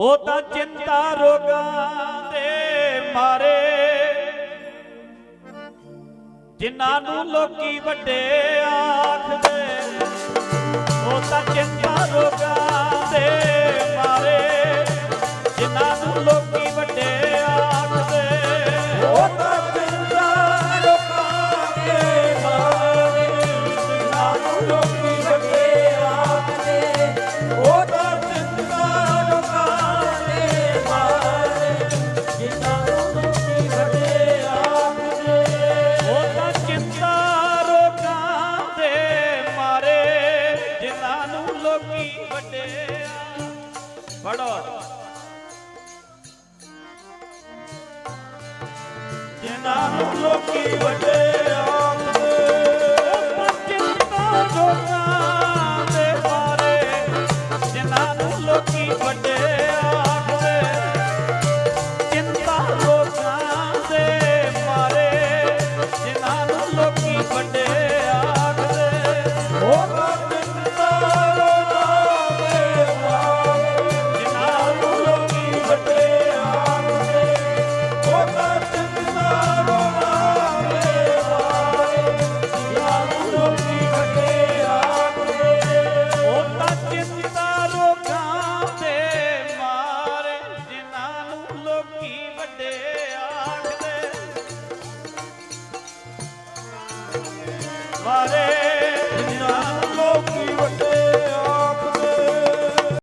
ਉਹ ਤਾਂ ਚਿੰਤਾ ਰੋਗਾਂ ਦੇ ਮਾਰੇ। ਜਿਨ੍ਹਾਂ ਨੂੰ ਲੋਕੀ ਵੱਡੇ ਆਖਦੇ ਉਹ ਤਾਂ ਚਿੰਤਾ ਰੋਗਾਂ ਦੇ ਮਾਰੇ। ਜਿਨ੍ਹਾਂ ਨੂੰ ਲੋਕੀ ਕੀ ਵਡਿਆ ਪੜੋ ਜਿਨ੍ਹਾਂ ਨੂੰ ਲੋਕੀ ਵਡਿਆ আমারে